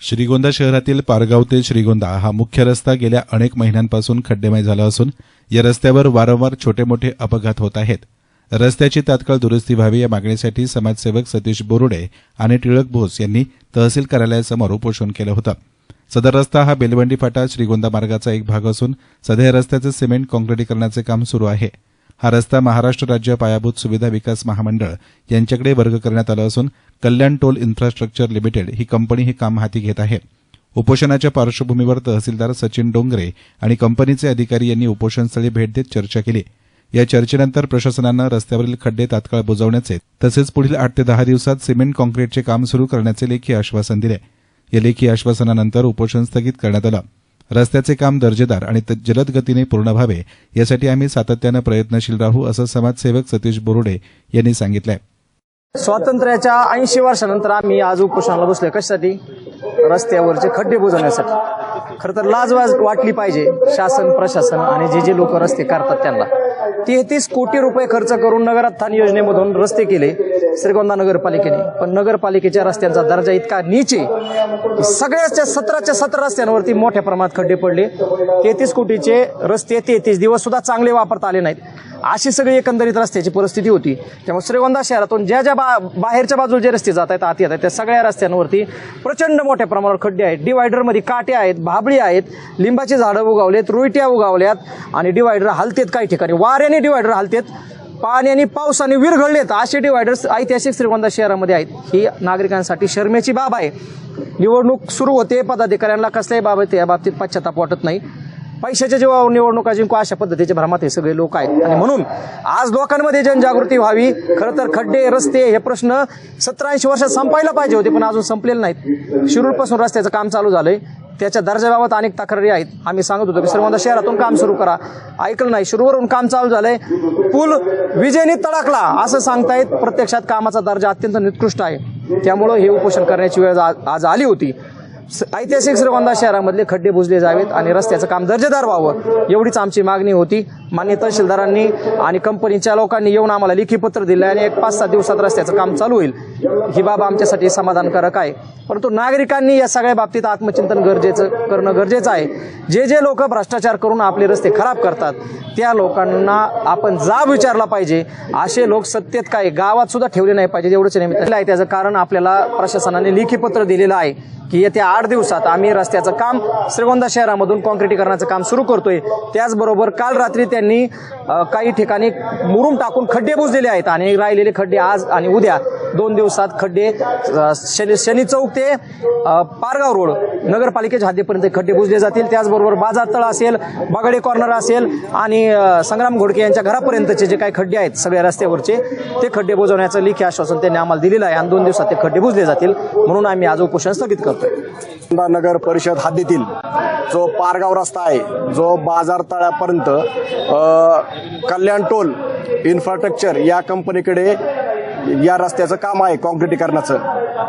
श्रीगोंदा शहरातील पारगाव ते श्रीगोंदा हा मुख्य रस्ता गेल्या अनेक महिन्यांपासून खड्डेमय झाला असून या रस्त्यावर वारंवार छोटे मोठे अपघात होत आहेत. रस्त्याची तात्काळ दुरुस्ती व्हावी या मागणीसाठी समाजसेवक सतीश बोरुडे आणि टिळक बोस यांनी तहसील कार्यालयासमोर उपोषण केलं होतं. सदर रस्ता हा बेलवंडी फाटा श्रीगोंदा मार्गाचा एक भाग असून सध्या रस्त्याचं सिमेंट काँक्रिटीकरणाचे काम सुरू आहे. हा रस्ता महाराष्ट्र राज्य पायाभूत सुविधा विकास महामंडळ यांच्याकडे वर्ग करण्यात आला असून कल्याण टोल इन्फ्रास्ट्रक्चर लिमिटेड ही कंपनी हे काम हाती घेत आहे. उपोषणाच्या पार्श्वभूमीवर तहसीलदार सचिन डोंगरे आणि कंपनीचे अधिकारी यांनी उपोषणस्थळी भेट देत चर्चा केली. या चर्चेनंतर प्रशासनानं रस्त्यावरील खड्डे तात्काळ बुजवण्याचे तसेच पुढील आठ ते दहा दिवसात सिमेंट काँक्रीटचे काम सुरू करण्याचे लेखी आश्वासन दिले. या लेखी आश्वासनानंतर उपोषण स्थगित करण्यात आलं. रस्त्याचे काम दर्जेदार आणि जलद गतीने पूर्ण व्हावे यासाठी आम्ही सातत्यानं प्रयत्नशील राहू असं समाजसेवक सतीश बोरुडे यांनी सांगितलंय. स्वातंत्र्याच्या ऐंशी वर्षानंतर आम्ही आज उपोषणाला बसलोय. कशासाठी? रस्त्यावरचे खड्डे बुजवण्यासाठी. खरं तर लाजवाज वाटली पाहिजे शासन प्रशासन आणि जे जे लोक रस्ते करतात त्यांना. तेहतीस कोटी रुपये खर्च करून नगरात्थान योजनेमधून रस्ते केले. श्रीगोंदा नगरपालिकेने पण नगरपालिकेच्या रस्त्यांचा दर्जा इतका नीचे की सगळ्याच्या सतराच्या सतरा रस्त्यांवरती मोठ्या प्रमाणात खड्डे पडले. तेहतीस कोटीचे रस्ते तेहतीस दिवस सुद्धा चांगले वापरता आले नाहीत. अशी सगळी एकंदरीत रस्त्याची परिस्थिती होती. त्यामुळे श्रीगोंदा शहरातून ज्या ज्या बा बाहेरच्या बाजूला जे रस्ते जात आहेत आत येत आहेत त्या सगळ्या रस्त्यांवरती प्रचंड मोठ्या प्रमाणावर खड्डे आहेत. डिवायडरमध्ये काटे आहेत भाबळी आहेत लिंबाची झाडं उगावलेत रुईट्या उगावल्यात आणि डिवायडर हलतेत काही ठिकाणी. वाऱ्याने डिवायडर हलतेत. पाणी आणि पावसाने विरघळलेत असे डिवायडर्स ऐतिहासिक श्रीगोंदा शहरामध्ये आहेत. ही नागरिकांसाठी शर्मेची बाब आहे. निवडणूक सुरू होते पदाधिकाऱ्यांना कसल्याही बाबत या बाबतीत पश्चाताप वाटत नाही. पैशाच्या जेव्हा निवडणुका जिंकू अशा पद्धतीच्या भ्रमात हे सगळे लोक आहेत. आणि म्हणून आज लोकांमध्ये जनजागृती व्हावी. खरं तर खड्डे रस्ते हे प्रश्न सतरा ऐंशी वर्षात संपायला पाहिजे होते पण अजून संपलेले नाहीत. शिरूरपासून रस्त्याचं काम चालू झालंय. त्याच्या दर्जाबाबत अनेक तक्रारी आहेत. आम्ही सांगत होतो की श्रीगोंदा शहरातून काम सुरू करा. ऐकलं नाही सुरूवरून काम चालू झालंय. पूल विजेने तडकला असं सांगतायत. प्रत्यक्षात कामाचा दर्जा अत्यंत निकृष्ट आहे. त्यामुळं हे उपोषण करण्याची वेळ आज आज आली होती. स- ऐतिहासिक श्रीगोंदा शहरामधले खड्डे बुजले जावेत आणि रस्त्याचं काम दर्जेदार व्हावं एवढीच आमची मागणी होती. मान्य तहसीलदारांनी आणि कंपनीच्या लोकांनी येऊन आम्हाला लेखी पत्र दिलं आणि एक पाच सात दिवसात रस्त्याचं काम चालू होईल. ही बाब आमच्यासाठी समाधानकारक आहे. परंतु नागरिकांनी या सगळ्या बाबतीत आत्मचिंतन गरजेचं करणं गरजेचं आहे. जे जे लोक भ्रष्टाचार करून आपले रस्ते खराब करतात त्या लोकांना आपण जाब विचारला पाहिजे. असे लोक सत्तेत काय गावात सुद्धा ठेवले नाही पाहिजे एवढंच निमित्त आहे त्याचं कारण आपल्याला प्रशासनाने लेखी पत्र दिलेलं आहे की येत्या आठ दिवसात आम्ही रस्त्याचं काम श्रीगोंदा शहरामधून काँक्रिटीकरणाचं काम सुरू करतोय. त्याचबरोबर काल रात्री त्यांनी काही ठिकाणी मुरुम टाकून खड्डे बुजलेले आहेत आणि राहिलेले खड्डे आज आणि उद्या दोन दिवस सात खड्डे शनी शनी चौक ते पारगाव रोड नगरपालिकेच्या हद्दीपर्यंत खड्डे बुजले जातील. त्याचबरोबर बाजार तळ असेल बागडे कॉर्नर असेल आणि संग्राम घोडके यांच्या घरापर्यंतचे जे काही खड्डे आहेत सगळ्या रस्त्यावरचे ते खड्डे बुजवण्याचं लेखी आश्वासन त्यांनी आम्हाला दिलेलं आहे आणि दोन दिवसात ते खड्डे बुजले जातील म्हणून आम्ही आज उपोषण स्थगित करतोय. नगर परिषद हद्दीतील जो पारगाव रस्ता आहे जो बाजार तळ्यापर्यंत कल्याण टोल इन्फ्रास्ट्रक्चर या कंपनीकडे या रस्त्याचं काम आहे काँक्रिटीकरणाचं.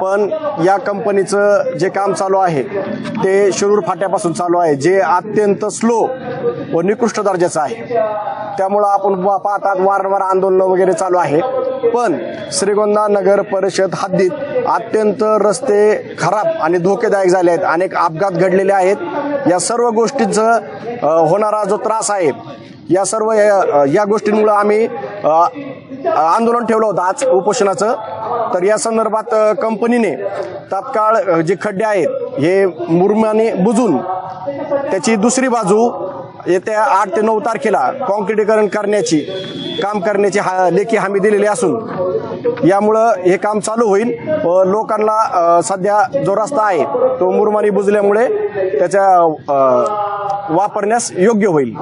पण या कंपनीचं जे काम चालू आहे ते शिरूर फाट्यापासून चालू आहे जे अत्यंत स्लो व निकृष्ट दर्जाचं आहे. त्यामुळं आपण पाहतात वारंवार आंदोलनं वगैरे चालू आहे. पण श्रीगोंदा नगर परिषद हद्दीत अत्यंत रस्ते खराब आणि धोकेदायक झाले आहेत. अनेक अपघात घडलेले आहेत. या सर्व गोष्टींचं होणारा जो त्रास आहे या सर्व या या गोष्टींमुळं आम्ही आंदोलन ठेवलं होतं आज उपोषणाचं. तर या संदर्भात कंपनीने तात्काळ जे खड्डे आहेत हे मुरमाने बुजून त्याची दुसरी बाजू येत्या आठ ते नऊ तारखेला काँक्रिटीकरण करण्याची काम करण्याची हा लेखी हमी दिलेली असून यामुळं हे काम चालू होईल. व लोकांना सध्या जो रस्ता आहे तो मुरमानी बुजल्यामुळे त्याच्या वापरण्यास योग्य होईल.